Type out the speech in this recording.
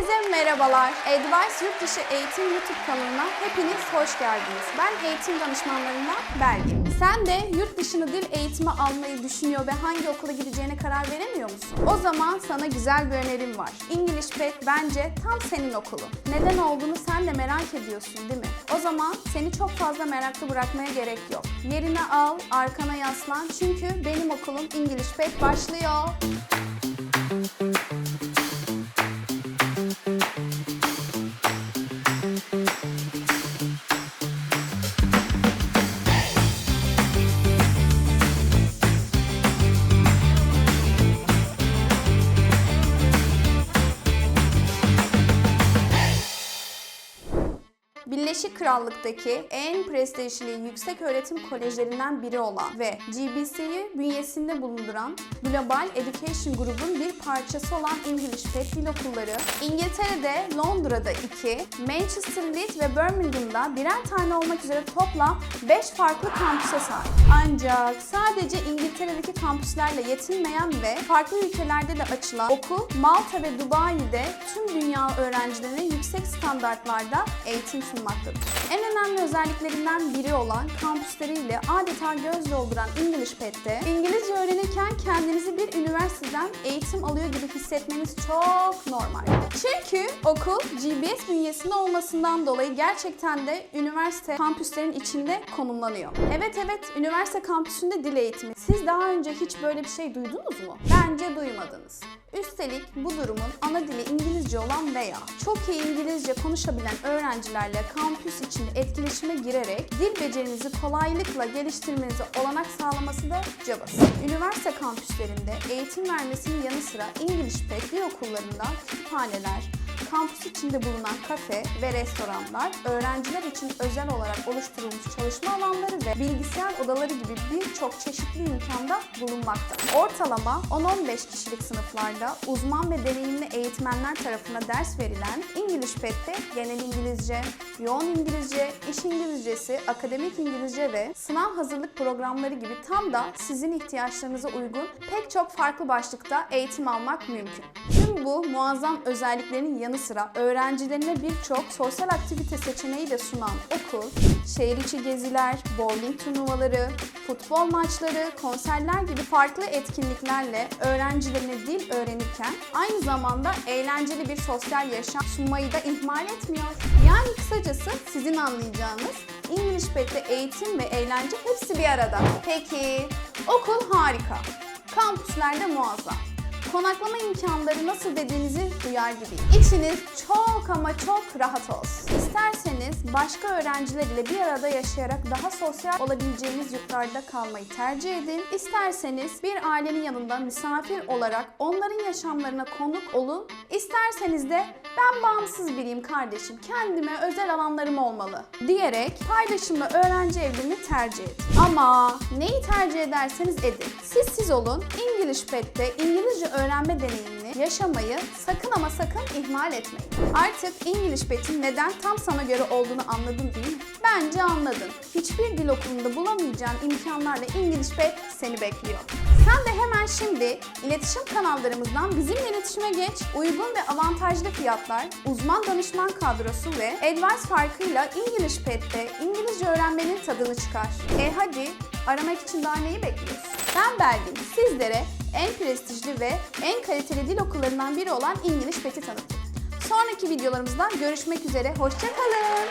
Herkese merhabalar. Advice Yurt Dışı Eğitim YouTube kanalına hepiniz hoş geldiniz. Ben eğitim danışmanlarından Belgin. Sen de yurt dışını dil eğitimi almayı düşünüyor ve hangi okula gideceğine karar veremiyor musun? O zaman sana güzel bir önerim var. English Pet bence tam senin okulun. Neden olduğunu sen de merak ediyorsun değil mi? O zaman seni çok fazla meraklı bırakmaya gerek yok. Yerine al, arkana yaslan çünkü benim okulum English Pet başlıyor. Birleşik Krallık'taki en prestijli yüksek öğretim kolejlerinden biri olan ve GBC'yi bünyesinde bulunduran Global Education Group'un bir parçası olan English Pet Dil Okulları, İngiltere'de Londra'da 2, Manchester, Leeds ve Birmingham'da birer tane olmak üzere toplam 5 farklı kampüse sahip. Ancak sadece İngiltere'deki kampüslerle yetinmeyen ve farklı ülkelerde de açılan okul Malta ve Dubai'de tüm dünya öğrencilerine yüksek standartlarda eğitim sunmaktadır. En önemli özelliklerinden biri olan kampüsleriyle adeta göz dolduran English Pet'te İngilizce öğrenirken kendinizi bir üniversiteden eğitim alıyor gibi hissetmeniz çok normal. Çünkü okul GBS bünyesinde olmasından dolayı gerçekten de üniversite kampüslerin içinde konumlanıyor. Evet evet üniversite kampüsünde dil eğitimi. Siz daha önce hiç böyle bir şey duydunuz mu? Bence duymadınız. Üstelik bu durumun ana dili İngilizce olan veya çok iyi İngilizce konuşabilen öğrencilerle kampüs içinde etkileşime girerek dil becerinizi kolaylıkla geliştirmenize olanak sağlaması da cabası. Üniversite kampüslerinde eğitim vermesinin yanı sıra İngiliz dil okullarında kütüphaneler, kampüs içinde bulunan kafe ve restoranlar, öğrenciler için özel olarak oluşturulmuş çalışma alanları ve bilgisayar odaları gibi birçok çeşitli imkanda bulunmakta. Ortalama 10-15 kişilik sınıflarda uzman ve deneyimli eğitmenler tarafından ders verilen English Pet'te genel İngilizce, yoğun İngilizce, iş İngilizcesi, akademik İngilizce ve sınav hazırlık programları gibi tam da sizin ihtiyaçlarınıza uygun pek çok farklı başlıkta eğitim almak mümkün. Tüm bu muazzam özelliklerin yanı sıra öğrencilerine birçok sosyal aktivite seçeneği de sunan okul, şehir içi geziler, bowling turnuvaları, futbol maçları, konserler gibi farklı etkinliklerle öğrencilerine dil öğrenirken aynı zamanda eğlenceli bir sosyal yaşam sunmayı da ihmal etmiyor. Yani kısacası sizin anlayacağınız English Pet'te eğitim ve eğlence hepsi bir arada. Peki, okul harika. Kampüslerde muazzam. Konaklama imkanları nasıl dediğinizi duyar gibiyim. İçiniz çok ama çok rahat olsun. İsterseniz başka öğrenciler ile bir arada yaşayarak daha sosyal olabileceğiniz yurtlarda kalmayı tercih edin. İsterseniz bir ailenin yanında misafir olarak onların yaşamlarına konuk olun. İsterseniz de ben bağımsız biriyim kardeşim, kendime özel alanlarım olmalı diyerek paylaşımlı öğrenci evini tercih edin. Ama neyi tercih ederseniz edin. Siz siz olun, English Pet'te İngilizce öğrenme yaşamayı sakın ama sakın ihmal etmeyin. Artık English Pet'in neden tam sana göre olduğunu anladın değil mi? Bence anladın. Hiçbir dil okulunda bulamayacağın imkanlarla English Pet seni bekliyor. Sen de hemen şimdi iletişim kanallarımızdan bizimle iletişime geç. Uygun ve avantajlı fiyatlar, uzman danışman kadrosu ve advice farkıyla English Pet'te İngilizce öğrenmenin tadını çıkar. E hadi aramak için daha neyi bekliyorsun? Ben Belgin. Sizlere en prestijli ve en kaliteli dil okullarından biri olan English Pet'i tanıttım. Sonraki videolarımızda görüşmek üzere. Hoşçakalın.